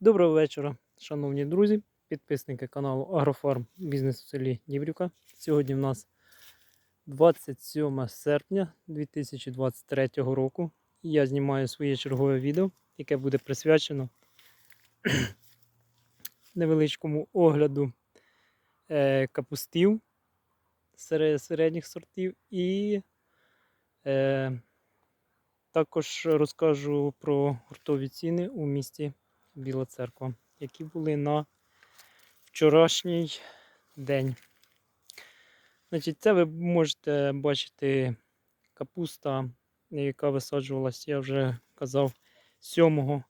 Доброго вечора, шановні друзі, підписники каналу Агрофарм Бізнес у селі Діврюка. Сьогодні в нас 27 серпня 2023 року. Я знімаю своє чергове відео, яке буде присвячено невеличкому огляду е, капустів серед- середніх сортів і е, також розкажу про гуртові ціни у місті Біла Церква, які були на вчорашній день. Значить, це ви можете бачити капуста, яка висаджувалась, я вже казав, 7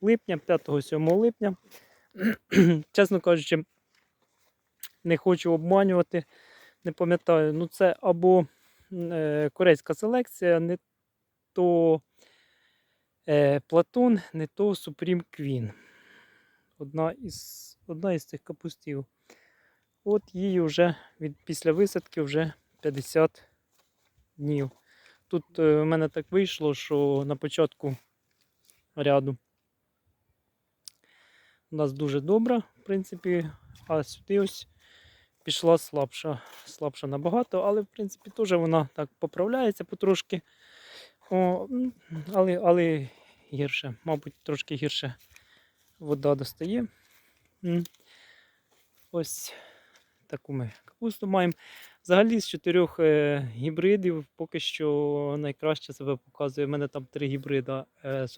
липня, 5-7 липня. Чесно кажучи, не хочу обманювати, не пам'ятаю, ну це або е, корейська селекція, не то Платон, не то Supreme Queen. Одна із, одна із цих капустів. От їй вже від, після висадки вже 50 днів. Тут е, в мене так вийшло, що на початку ряду у нас дуже добра, в принципі, а сюди ось пішла слабша, слабша набагато, але в принципі теж вона так поправляється потрошки. О, але, але гірше, мабуть, трошки гірше вода достає. Ось таку ми капусту маємо. Взагалі з чотирьох е, гібридів поки що найкраще себе показує. У мене там три гібрида е,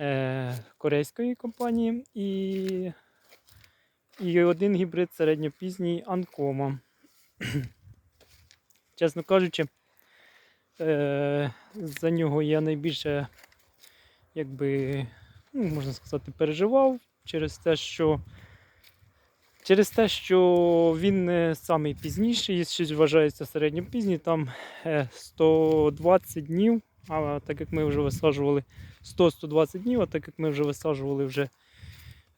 е, корейської компанії і, і один гібрид середньопізній Анкома. Чесно кажучи, е, за нього я найбільше, якби, ну, можна сказати, переживав через те, що через те, що він самий пізніший, щось вважається середньопізній, там е, 120 днів, а так як ми вже висаджували 100-120 днів, а так як ми вже висаджували вже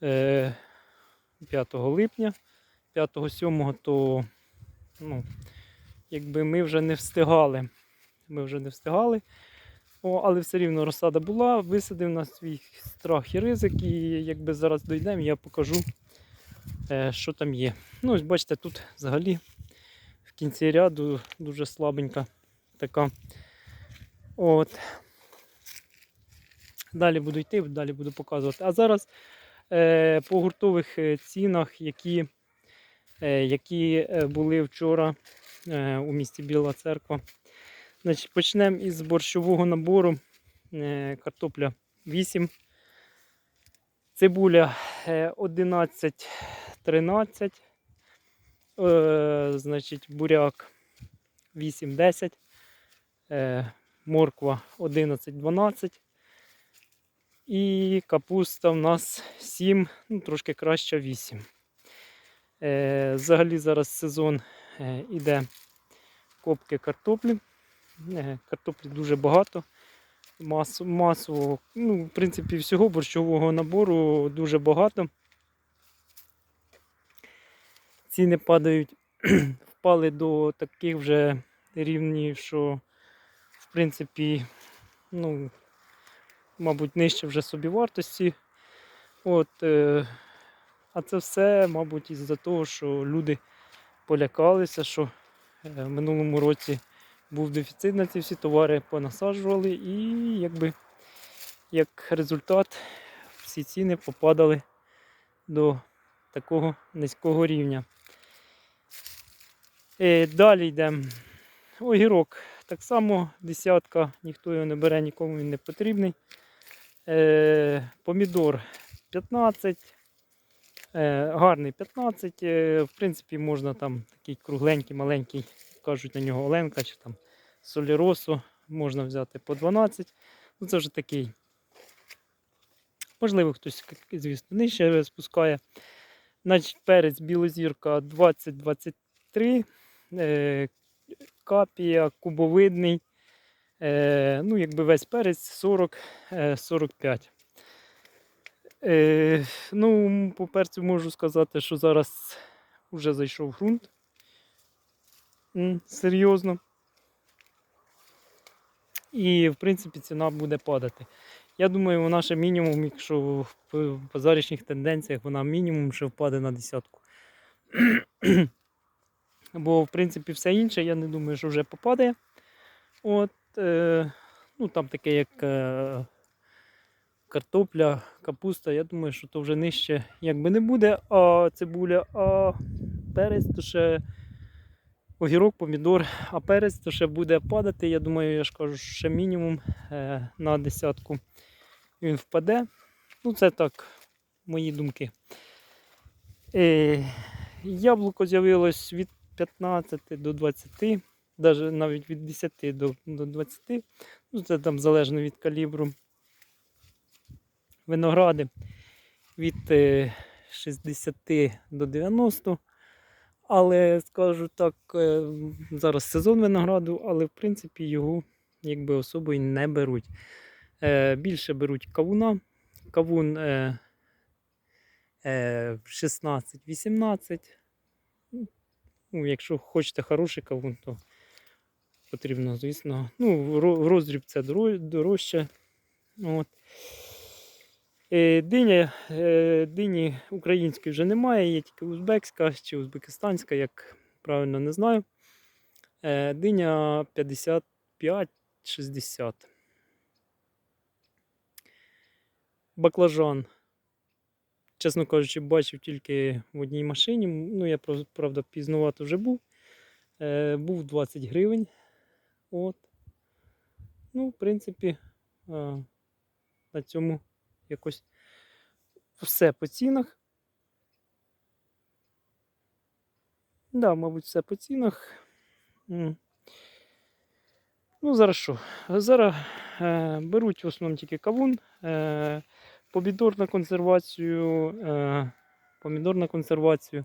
е, 5 липня, 5-7, то ну, якби ми вже не встигали. Ми вже не встигали. О, але все рівно розсада була, висадив на свій страх і ризик, і якби зараз дійдемо, я покажу, е, що там є. Ну, ось бачите, тут взагалі в кінці ряду дуже слабенька така. От. Далі буду йти, далі буду показувати. А зараз е, по гуртових е, цінах, які, е, які е, були вчора е, у місті Біла Церква. Значить, почнемо із борщового набору. Е, Картопля 8. Цибуля е, 11, 13. Е, Значить, буряк 8, 10. Е, Морква 11, 12. І капуста в нас 7, ну трошки краще 8. Е, Взагалі зараз сезон е, іде копки картоплі. Е, Картоплі дуже багато. Масу, масово, ну, в принципі, всього борщового набору дуже багато. Ціни падають, впали до таких вже рівнів, що, в принципі, ну, мабуть, нижче вже собівартості. От, е, а це все, мабуть, із-за того, що люди полякалися, що е, в минулому році був дефіцит на ці всі товари, понасаджували, і якби як результат всі ціни попадали до такого низького рівня. Е, далі йдемо. Огірок. Так само десятка, ніхто його не бере, нікому він не потрібний. Е, помідор 15. Е, гарний 15. Е, в принципі, можна там такий кругленький, маленький, кажуть на нього Оленка чи там Соліросу. Можна взяти по 12. Ну, це вже такий. Можливо, хтось, звісно, нижче спускає. Значить, перець білозірка 20-23. Е, капія, кубовидний. Е, ну, якби весь перець 40-45. Е, ну, по перцю можу сказати, що зараз вже зайшов ґрунт. Серйозно. І, в принципі, ціна буде падати. Я думаю, вона ще мінімум, якщо в позарічніх тенденціях, вона мінімум ще впаде на десятку. Бо, в принципі, все інше, я не думаю, що вже попаде. От, е, ну, там таке, як е, картопля, капуста, я думаю, що то вже нижче якби не буде, а цибуля, а перець то ще огірок, помідор, а перець то ще буде падати. Я думаю, я ж кажу, ще мінімум е, на десятку він впаде. Ну, це так, мої думки. Е, яблуко з'явилось від 15 до 20, навіть від 10 до, до 20. Ну, це там залежно від калібру. Виногради від е, 60 до 90. Але скажу так, е, зараз сезон винограду, але в принципі його якби особо й не беруть. Е, Більше беруть кавуна. Кавун е, е, 16-18. Ну, якщо хочете хороший кавун, то потрібно, звісно. Ну, ро- роздріб це дорожче. От. Е, Диня, е, дині української вже немає, є тільки узбекська чи узбекистанська, як правильно не знаю. Е, Диня 55-60. Баклажан. Чесно кажучи, бачив тільки в одній машині. Ну, я правда пізнувато вже був. Був 20 гривень. От. Ну, в принципі, на цьому якось все по цінах. Да, мабуть, все по цінах. Ну, зараз що? Зараз е, беруть в основному тільки кавун, е, помідор на консервацію, е, помідор на консервацію,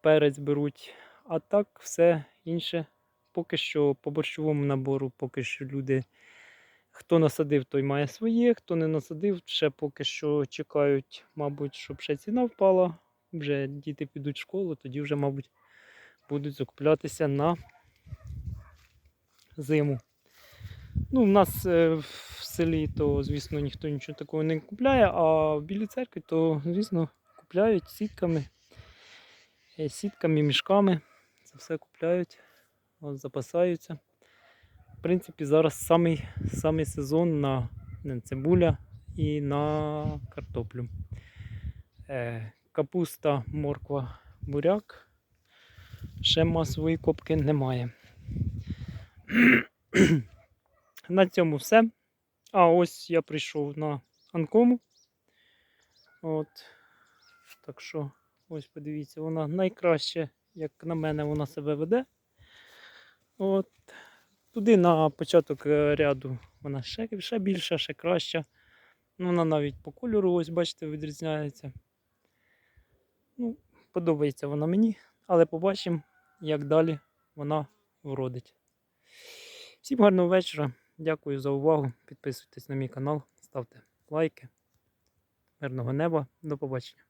перець беруть. А так все інше поки що по борщовому набору, поки що люди. Хто насадив, той має своє, хто не насадив, ще поки що чекають, мабуть, щоб ще ціна впала. Вже діти підуть в школу, тоді вже, мабуть, будуть закуплятися на зиму. Ну, в нас е, в селі, то, звісно, ніхто нічого такого не купляє, а в білій церкві, то, звісно, купляють сітками, е, сітками, мішками. Це все купляють, запасаються. В принципі, зараз самий, самий сезон на цибуля і на картоплю. Е, капуста, морква, буряк. Ще масової копки немає. на цьому все. А ось я прийшов на Анкому. От. Так що, ось подивіться, вона найкраще, як на мене, вона себе веде. От. Туди на початок е, ряду вона ще, ще більша, ще краща. Ну, вона навіть по кольору, ось бачите, відрізняється. Ну, подобається вона мені, але побачимо, як далі вона вродить. Всім гарного вечора. Дякую за увагу. Підписуйтесь на мій канал, ставте лайки. Мирного неба. До побачення.